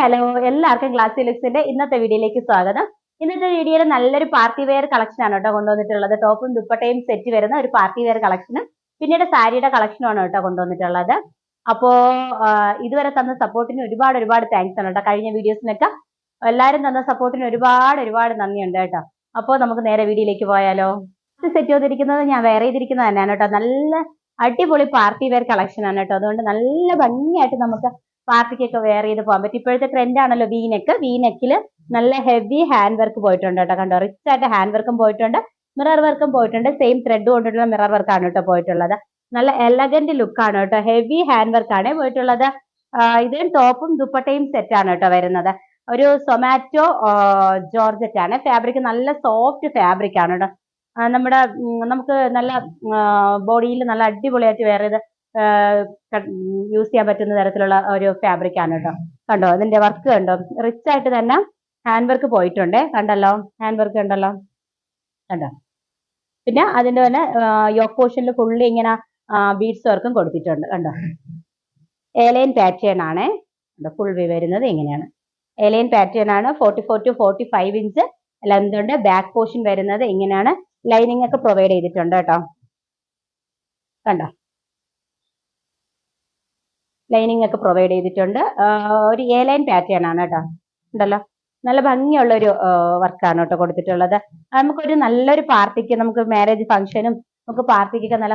Hello എല്ലാവർക്കും class ലുക്സിന്റെ ഇന്നത്തെ വീഡിയോയിലേക്ക് സ്വാഗതം. ഇന്നത്തെ വീഡിയോയിൽ നല്ലൊരു പാർട്ടി വെയർ കളക്ഷൻ ആണ് കേട്ടോ കൊണ്ടുവന്നിട്ടുള്ളത്. ടോപ്പും ദുപ്പട്ടയും സെറ്റ് വരുന്ന ഒരു പാർട്ടി വെയർ കളക്ഷനും പിന്നീട് സാരിയുടെ കളക്ഷനും ആണ് കേട്ടോ കൊണ്ടുവന്നിട്ടുള്ളത്. അപ്പോ ഇതുവരെ തന്ന സപ്പോർട്ടിന് ഒരുപാട് ഒരുപാട് താങ്ക്സ് ആണ് കേട്ടോ. കഴിഞ്ഞ വീഡിയോസിനൊക്കെ എല്ലാവരും തന്ന സപ്പോർട്ടിന് ഒരുപാട് ഒരുപാട് നന്ദിയുണ്ട് കേട്ടോ. അപ്പോ നമുക്ക് നേരെ വീഡിയോയിലേക്ക് പോയാലോ. സെറ്റ് ചെയ്തിരിക്കുന്നത് ഞാൻ വേറെ ചെയ്തിരിക്കുന്നത് തന്നെയാണ് കേട്ടോ. നല്ല അടിപൊളി പാർട്ടി വെയർ കളക്ഷൻ ആണ് കേട്ടോ. അതുകൊണ്ട് നല്ല ഭംഗിയായിട്ട് നമുക്ക് പാർട്ടിക്കൊക്കെ വെയർ ചെയ്ത് പോകാൻ പറ്റും. ഇപ്പോഴത്തെ ട്രെൻഡ് ആണല്ലോ വീനെക്ക് വീനെക്കിൽ നല്ല ഹെവി ഹാൻഡ് വർക്ക് പോയിട്ടുണ്ട് കേട്ടോ. കണ്ടോ? റിച്ച് ആയിട്ട് ഹാൻഡ് വർക്കും പോയിട്ടുണ്ട്. മിറർ വർക്കും പോയിട്ടുണ്ട്. സെയിം ത്രെഡ് കൊണ്ടിട്ടുള്ള മിറർ വർക്കാണ് കേട്ടോ പോയിട്ടുള്ളത്. നല്ല എലഗന്റ് ലുക്കാണ് കേട്ടോ. ഹെവി ഹാൻഡ് വർക്കാണ് പോയിട്ടുള്ളത്. ഇതും ടോപ്പും ദുപ്പട്ടയും സെറ്റ് ആണ് കേട്ടോ വരുന്നത്. ഒരു സൊമാറ്റോ ജോർജറ്റ് ആണ്. ഫാബ്രിക് നല്ല സോഫ്റ്റ് ഫാബ്രിക് ആണ് കേട്ടോ. നമ്മുടെ നമുക്ക് നല്ല ബോഡിയിൽ നല്ല അടിപൊളിയായിട്ട് വേറെ ഇത് യൂസ് ചെയ്യാൻ പറ്റുന്ന തരത്തിലുള്ള ഒരു ഫാബ്രിക് ആണ് കേട്ടോ. കണ്ടോ? അതിന്റെ വർക്ക് കണ്ടോ? റിച്ച് ആയിട്ട് തന്നെ ഹാൻഡ് വർക്ക് പോയിട്ടുണ്ട്. കണ്ടല്ലോ? ഹാൻഡ് വർക്ക് കണ്ടല്ലോ? കണ്ടോ? പിന്നെ അതിന്റെ തന്നെ യോക്ക് പോർഷനിൽ ഫുള്ളി ഇങ്ങനെ ബീഡ്സ് വർക്കും കൊടുത്തിട്ടുണ്ട്. കണ്ടോ? ഏലൈൻ പാറ്റേൺ ആണ്. ഫുൾ വി വരുന്നത് ഇങ്ങനെയാണ്. ഏലൈൻ പാറ്റേൺ ആണ്. Forty four to forty five inch length ഉണ്ട്. ബാക്ക് പോർഷൻ വരുന്നത് ഇങ്ങനെയാണ്. ലൈനിങ് ഒക്കെ പ്രൊവൈഡ് ചെയ്തിട്ടുണ്ട് കേട്ടോ. കണ്ടോ? ലൈനിങ് ഒക്കെ പ്രൊവൈഡ് ചെയ്തിട്ടുണ്ട്. ഒരു എ ലൈൻ പാറ്റേൺ ആണ് കേട്ടോ. ഉണ്ടല്ലോ? നല്ല ഭംഗിയുള്ള ഒരു വർക്കാണ് കേട്ടോ കൊടുത്തിട്ടുള്ളത്. നമുക്കൊരു നല്ലൊരു പാർട്ടിക്ക് നമുക്ക് മാരേജ് ഫംഗ്ഷനും നമുക്ക് പാർട്ടിക്കൊക്കെ നല്ല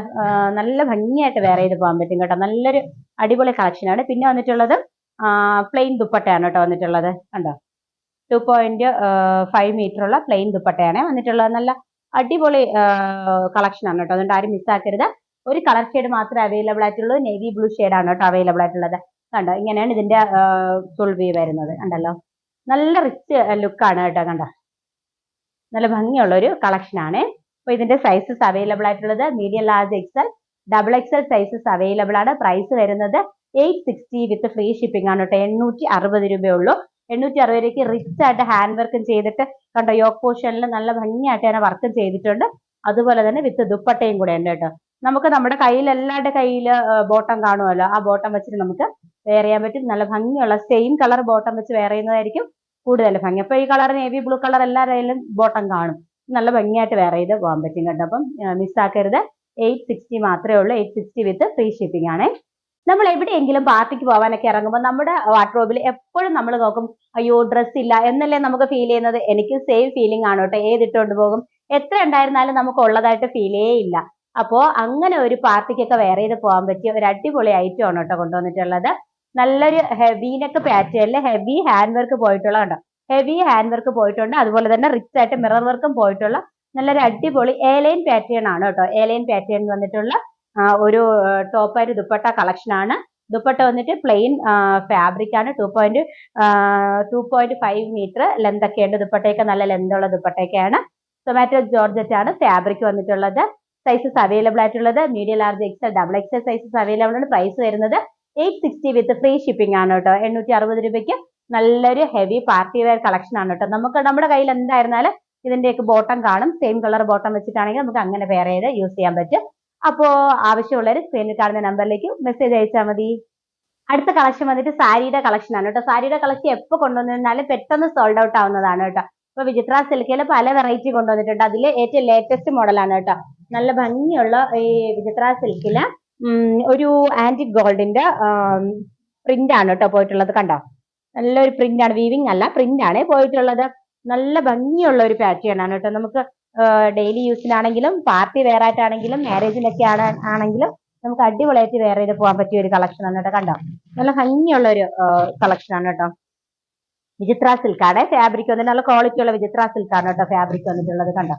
നല്ല ഭംഗിയായിട്ട് വേറെ ചെയ്ത് പോകാൻ പറ്റും കേട്ടോ. നല്ലൊരു അടിപൊളി കളക്ഷനാണ് പിന്നെ വന്നിട്ടുള്ളത് പ്ലെയിൻ ദുപ്പട്ടയാണ് കേട്ടോ വന്നിട്ടുള്ളത്. കണ്ടോ? ടു പോയിന്റ് ഫൈവ് മീറ്റർ ഉള്ള പ്ലെയിൻ ദുപ്പട്ടയാണ് വന്നിട്ടുള്ളത്. നല്ല അടിപൊളി കളക്ഷനാണ് കേട്ടോ. അതുകൊണ്ട് ആരും മിസ്സാക്കരുത് ഒരു കളർ ഷെയ്ഡ് മാത്രമേ അവൈലബിൾ ആയിട്ടുള്ളൂ. നേവി ബ്ലൂ ആണ് കേട്ടോ അവൈലബിൾ ആയിട്ടുള്ളത്. കണ്ടോ? ഇങ്ങനെയാണ് ഇതിന്റെ ഫുൾ വ്യൂ വരുന്നത്. കണ്ടല്ലോ? നല്ല റിച്ച് ലുക്കാണ് കേട്ടോ. കണ്ടോ? നല്ല ഭംഗിയുള്ള ഒരു കളക്ഷൻ ആണ്. അപ്പൊ ഇതിന്റെ സൈസസ് അവൈലബിൾ ആയിട്ടുള്ളത് medium large XL double XL sizes available ആണ്. പ്രൈസ് വരുന്നത് eight sixty with free shipping ആണ് കേട്ടോ. എണ്ണൂറ്റി അറുപത് രൂപയുള്ളൂ. എണ്ണൂറ്റി അറുപത് രൂപയ്ക്ക് റിച്ച് ആയിട്ട് ഹാൻഡ് വർക്കും ചെയ്തിട്ട് കണ്ടോ? യോക്ക് പോർഷനിൽ നല്ല ഭംഗിയായിട്ട് തന്നെ വർക്കും ചെയ്തിട്ടുണ്ട്. അതുപോലെ തന്നെ വിത്ത് ദുപ്പട്ടയും കൂടെ ഉണ്ട് കേട്ടോ. നമുക്ക് നമ്മുടെ കയ്യിൽ എല്ലാവരുടെ കയ്യിൽ ബോട്ടം കാണുമല്ലോ. ആ ബോട്ടം വെച്ചിട്ട് നമുക്ക് വെയർ ചെയ്യാൻ പറ്റും. നല്ല ഭംഗിയുള്ള സെയിം കളർ ബോട്ടം വെച്ച് വെയർ ചെയ്യുന്നതായിരിക്കും കൂടുതൽ ഭംഗി. അപ്പൊ ഈ കളർ നേവി ബ്ലൂ കളർ എല്ലാവരുടെയും ബോട്ടം കാണും. നല്ല ഭംഗിയായിട്ട് വെയർ ചെയ്ത് പോകാൻ പറ്റും കേട്ടോ. അപ്പം മിസ്സാക്കരുത് എയ്റ്റ് സിക്സ്റ്റി മാത്രമേ ഉള്ളൂ. Eight sixty with free shipping ആണേ. നമ്മൾ എവിടെയെങ്കിലും പാർട്ടിക്ക് പോകാനൊക്കെ ഇറങ്ങുമ്പോൾ നമ്മുടെ വാർഡ്രോബിൽ എപ്പോഴും നമ്മൾ നോക്കും അയ്യോ ഡ്രസ് ഇല്ല എന്നല്ലേ നമുക്ക് ഫീൽ ചെയ്യുന്നത്? എനിക്ക് സെയിം ഫീലിംഗ് ആണ് കേട്ടോ. ഏതിട്ടുകൊണ്ട് പോകും? എത്ര ഉണ്ടായിരുന്നാലും നമുക്ക് ഉള്ളതായിട്ട് ഫീലേ ഇല്ല. അപ്പോ അങ്ങനെ ഒരു പാർട്ടിക്കൊക്കെ വെയർ ചെയ്ത് പോകാൻ പറ്റിയ ഒരു അടിപൊളി ഐറ്റം ആണ് കേട്ടോ കൊണ്ടുവന്നിട്ടുള്ളത്. നല്ലൊരു ഹെവിനൊക്കെ പാറ്റേണിൽ ഹെവി ഹാൻഡ് വർക്ക് പോയിട്ടുള്ള കണ്ടോ? ഹെവി ഹാൻഡ് വർക്ക് പോയിട്ടുണ്ട്. അതുപോലെ തന്നെ റിച്ച് ആയിട്ട് മിറർ വർക്കും പോയിട്ടുള്ള നല്ലൊരു അടിപൊളി ഏലൈൻ പാറ്റേൺ ആണ് കേട്ടോ. ഏലൈൻ പാറ്റേൺ വന്നിട്ടുള്ള ഒരു ടോപ്പായിട്ട് ദുപ്പട്ട കളക്ഷൻ ആണ്. ദുപ്പട്ട വന്നിട്ട് പ്ലെയിൻ ഫാബ്രിക് ആണ്. Two point two point five metre length ഒക്കെ ഉണ്ട്. ദുപ്പട്ടയൊക്കെ നല്ല ലെന്തുള്ള ദുപ്പട്ടയൊക്കെയാണ്. സൊമാറ്റോ ജോർജറ്റ് ആണ് ഫാബ്രിക് വന്നിട്ടുള്ളത്. സൈസസ് അവൈലബിൾ ആയിട്ടുള്ളത്. Medium large XL double XL sizes available ആണ്. പ്രൈസ് വരുന്നത് eight sixty with free shipping ആണ് കേട്ടോ. എണ്ണൂറ്റി അറുപത് രൂപയ്ക്ക് നല്ലൊരു ഹെവി പാർട്ടി വെയർ കളക്ഷൻ ആണ് കേട്ടോ. നമുക്ക് നമ്മുടെ കയ്യിൽ എന്തായിരുന്നാലും ഇതിന്റെയൊക്കെ ബോട്ടം കാണും. സെയിം കളർ ബോട്ടം വെച്ചിട്ടാണെങ്കിൽ നമുക്ക് അങ്ങനെ വേറെ ചെയ്ത് യൂസ് ചെയ്യാൻ പറ്റും. അപ്പോൾ ആവശ്യമുള്ളവർ സ്ക്രീനിൽ കാണുന്ന നമ്പറിലേക്ക് മെസ്സേജ് അയച്ചാൽ മതി. അടുത്ത കളക്ഷൻ വന്നിട്ട് സാരിയുടെ കളക്ഷൻ ആണ് കേട്ടോ. സാരിയുടെ കളക്ഷൻ എപ്പോൾ കൊണ്ടുവന്നിരുന്നാലും പെട്ടെന്ന് സോൾഡ് ഔട്ട് ആവുന്നതാണ് കേട്ടോ. ഇപ്പൊ വിചിത്ര സിൽക്കിൽ പല വെറൈറ്റി കൊണ്ടുവന്നിട്ടുണ്ട്. അതിൽ ഏറ്റവും ലേറ്റസ്റ്റ് മോഡലാണ് കേട്ടോ. നല്ല ഭംഗിയുള്ള ഈ വിചിത്ര സിൽക്കിൽ ഒരു ആന്റിക് ഗോൾഡിന്റെ പ്രിന്റ് ആണ് കേട്ടോ പോയിട്ടുള്ളത്. കണ്ടോ? നല്ലൊരു പ്രിന്റ് ആണ്. വീവിംഗ് അല്ല പ്രിന്റ് ആണ് പോയിട്ടുള്ളത്. നല്ല ഭംഗിയുള്ള ഒരു പാറ്റേൺ ആണ് കേട്ടോ. നമുക്ക് ഡെയിലി യൂസിനാണെങ്കിലും പാർട്ടി വെയർ ആയിട്ടാണെങ്കിലും മാരേജിനൊക്കെ ആണ് ആണെങ്കിലും നമുക്ക് അടിപൊളിയായിട്ട് വെയർ ചെയ്ത് പോകാൻ പറ്റിയ ഒരു കളക്ഷൻ ആണ് കേട്ടോ. കണ്ടോ? നല്ല ഭംഗിയുള്ള ഒരു കളക്ഷൻ ആണ് കേട്ടോ. വിചിത്ര സിൽക്കാണ്. ഫാബ്രിക് വന്നിട്ട് നല്ല ക്വാളിറ്റി ഉള്ള വിചിത്ര സിൽക്കാണ് കേട്ടോ ഫാബ്രിക് വന്നിട്ടുള്ളത് കണ്ടോ?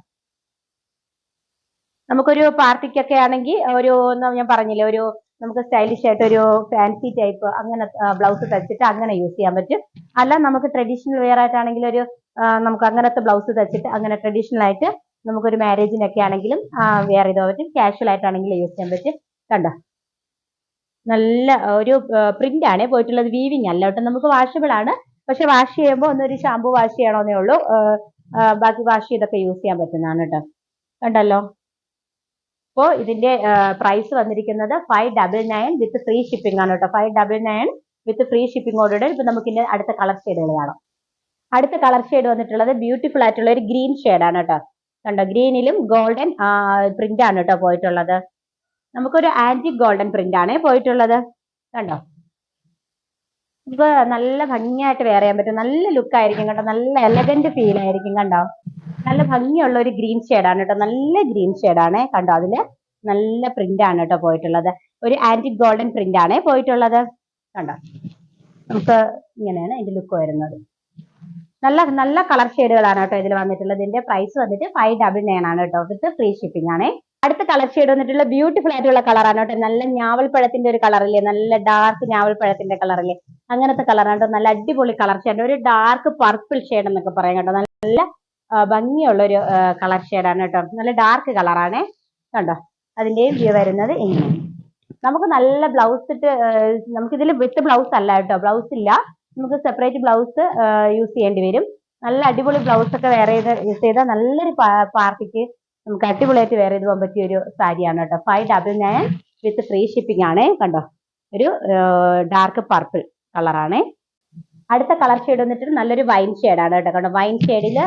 നമുക്കൊരു പാർട്ടിക്കൊക്കെ ആണെങ്കിൽ ഒരു ഞാൻ പറഞ്ഞില്ലേ ഒരു നമുക്ക് സ്റ്റൈലിഷ് ആയിട്ട് ഒരു ഫാൻസി ടൈപ്പ് അങ്ങനെ ബ്ലൗസ് തച്ചിട്ട് അങ്ങനെ യൂസ് ചെയ്യാൻ പറ്റും. അല്ല നമുക്ക് ട്രഡീഷണൽ വെയർ ആയിട്ടാണെങ്കിൽ ഒരു നമുക്ക് അങ്ങനത്തെ ബ്ലൗസ് തച്ചിട്ട് അങ്ങനെ ട്രഡീഷണൽ ആയിട്ട് നമുക്കൊരു മാരേജിനൊക്കെ ആണെങ്കിലും വെയർ ചെയ്താൽ പറ്റും. കാഷ്വൽ ആയിട്ടാണെങ്കിലും യൂസ് ചെയ്യാൻ പറ്റും. കണ്ടോ? നല്ല ഒരു പ്രിന്റ് ആണ്. പോയിട്ടുള്ളത് വീവിങ് അല്ല കേട്ടോ. നമുക്ക് വാഷബിൾ ആണ്. പക്ഷെ വാഷ് ചെയ്യുമ്പോൾ ഒന്നൊരു ഷാമ്പു വാഷ് ചെയ്യണമെന്നേ ഉള്ളൂ. ബാക്കി വാഷ് ചെയ്തൊക്കെ യൂസ് ചെയ്യാൻ പറ്റുന്നതാണ് കേട്ടോ. കണ്ടല്ലോ? അപ്പോൾ ഇതിന്റെ പ്രൈസ് വന്നിരിക്കുന്നത് five double nine with free shipping ആണ് കേട്ടോ. Five double nine with free ഷിപ്പിംഗോടുകൂടെ ഇപ്പൊ നമുക്ക് ഇതിന്റെ അടുത്ത കളർ ഷെയ്ഡുകൾ കാണാം. അടുത്ത കളർ ഷെയ്ഡ് വന്നിട്ടുള്ളത് ബ്യൂട്ടിഫുൾ ആയിട്ടുള്ള ഒരു ഗ്രീൻ ആണ് കേട്ടോ. കണ്ടോ? ഗ്രീനിലും ഗോൾഡൻ പ്രിന്റ് ആണ് കേട്ടോ പോയിട്ടുള്ളത്. നമുക്കൊരു ആന്റി ഗോൾഡൻ പ്രിന്റ് ആണ് പോയിട്ടുള്ളത്. കണ്ടോ? ഇപ്പൊ നല്ല ഭംഗിയായിട്ട് വെയർ ചെയ്യാൻ പറ്റും. നല്ല ലുക്ക് ആയിരിക്കും കേട്ടോ നല്ല എലഗന്റ് ഫീൽ ആയിരിക്കും കണ്ടോ? നല്ല ഭംഗിയുള്ള ഒരു ഗ്രീൻ ആണ് കേട്ടോ. നല്ല ഗ്രീൻ ആണ് കണ്ടോ? അതിൽ നല്ല പ്രിന്റ് ആണ് കേട്ടോ പോയിട്ടുള്ളത്. ഒരു ആന്റിക് ഗോൾഡൻ പ്രിന്റ് ആണ് പോയിട്ടുള്ളത്. കണ്ടോ? നമുക്ക് ഇങ്ങനെയാണ് ഇതിന്റെ ലുക്ക് വരുന്നത്. നല്ല നല്ല കളർ ഷെയ്ഡുകളാണ് കേട്ടോ ഇതിൽ വന്നിട്ടുള്ളത്. ഇതിന്റെ പ്രൈസ് വന്നിട്ട് ഫൈവ് ഡബിൾ നയൻ ആണ് കേട്ടോ. വിത്ത് ഫ്രീ ഷിപ്പിംഗ് ആണ്. അടുത്ത കളർ ഷെയ്ഡ് വന്നിട്ടുള്ള ബ്യൂട്ടിഫുൾ ആയിട്ടുള്ള കളറാണ് കേട്ടോ. നല്ല ഞാവൽപ്പഴത്തിന്റെ ഒരു കളറില്ലേ നല്ല ഡാർക്ക് ഞാവൽപ്പഴത്തിന്റെ കളറില്ലേ അങ്ങനത്തെ കളറാണ് കേട്ടോ. നല്ല അടിപൊളി കളർ ഷെയ്ഡ് ഒരു ഡാർക്ക് പർപ്പിൾ ഷെയ്ഡ് എന്നൊക്കെ പറയാം കേട്ടോ. നല്ല ഭംഗിയുള്ള ഒരു കളർ ഷെയ്ഡാണ് കേട്ടോ. നല്ല ഡാർക്ക് കളറാണ് കണ്ടോ? അതിന്റെയും വ്യൂ വരുന്നത് ഇങ്ങനെ. നമുക്ക് നല്ല ബ്ലൗസ് ഇട്ട് ഇതിൽ വിത്ത് ബ്ലൗസ് അല്ല കേട്ടോ. ബ്ലൗസ് ഇല്ല. നമുക്ക് സെപ്പറേറ്റ് ബ്ലൗസ് യൂസ് ചെയ്യേണ്ടി വരും. നല്ല അടിപൊളി ബ്ലൗസ് ഒക്കെ വേറെ യൂസ് ചെയ്താൽ നല്ലൊരു പാർട്ടിക്ക് നമുക്ക് അടിപൊളിയായിട്ട് വേറെ ഇത് പോകാൻ പറ്റിയ ഒരു സാരിയാണ് കേട്ടോ. Five double nine with free shipping ആണ്. കണ്ടോ? ഒരു ഡാർക്ക് പർപ്പിൾ കളറാണ് അടുത്ത കളർ ഷെയ്ഡ് വന്നിട്ട് നല്ലൊരു വൈൻ ആണ് കേട്ടോ. കണ്ടോ? വൈൻ ഷെയ്ഡിൽ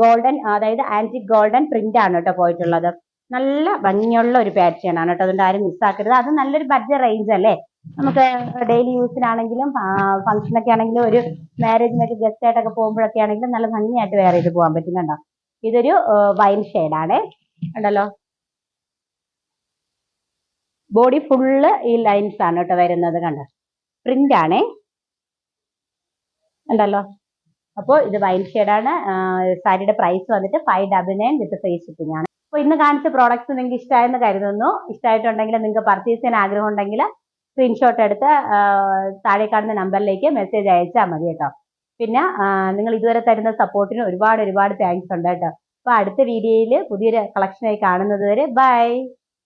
ഗോൾഡൻ അതായത് ആന്റിക് ഗോൾഡൻ പ്രിന്റ് ആണ് കേട്ടോ പോയിട്ടുള്ളത്. നല്ല ഭംഗിയുള്ള ഒരു പാറ്റേൺ ആണ് കേട്ടോ. അതുകൊണ്ട് ആരും മിസ്സാക്കരുത് അത് നല്ലൊരു ബഡ്ജറ്റ് റേഞ്ച് അല്ലേ? നമുക്ക് ഡെയിലി യൂസിനാണെങ്കിലും ഫംഗ്ഷനൊക്കെ ആണെങ്കിലും ഒരു മാരേജിനൊക്കെ ഗസ്റ്റ് ആയിട്ടൊക്കെ പോകുമ്പോഴൊക്കെ ആണെങ്കിലും നല്ല ഭംഗിയായിട്ട് വേറെ ഇത് പോകാൻ പറ്റും. കണ്ടോ? ഇതൊരു വൈൻ ആണ്. കണ്ടല്ലോ? ബോഡി ഫുള്ള് ഈ ലൈൻസ് ആണ് കേട്ടോ വരുന്നത് കണ്ടോ? പ്രിന്റ് ആണ്. ഉണ്ടല്ലോ അപ്പോൾ ഇത് വൈൻ ആണ്. സാരിയുടെ പ്രൈസ് വന്നിട്ട് five double nine with free shipping ആണ്. അപ്പോൾ ഇന്ന് കാണിച്ച പ്രോഡക്റ്റ്സ് നിങ്ങൾക്ക് ഇഷ്ടമായെന്ന് കരുതുന്നു. ഇഷ്ടമായിട്ടുണ്ടെങ്കിൽ നിങ്ങൾക്ക് പർച്ചേസ് ചെയ്യാൻ ആഗ്രഹം ഉണ്ടെങ്കിൽ സ്ക്രീൻഷോട്ട് എടുത്ത് താഴെ കാണുന്ന നമ്പറിലേക്ക് മെസ്സേജ് അയച്ചാൽ മതി കേട്ടോ. പിന്നെ നിങ്ങൾ ഇതുവരെ തരുന്ന സപ്പോർട്ടിന് ഒരുപാട് ഒരുപാട് താങ്ക്സ് ഉണ്ട് കേട്ടോ. അപ്പോൾ അടുത്ത വീഡിയോയിൽ പുതിയൊരു കളക്ഷനായി കാണുന്നത് വരെ ബൈ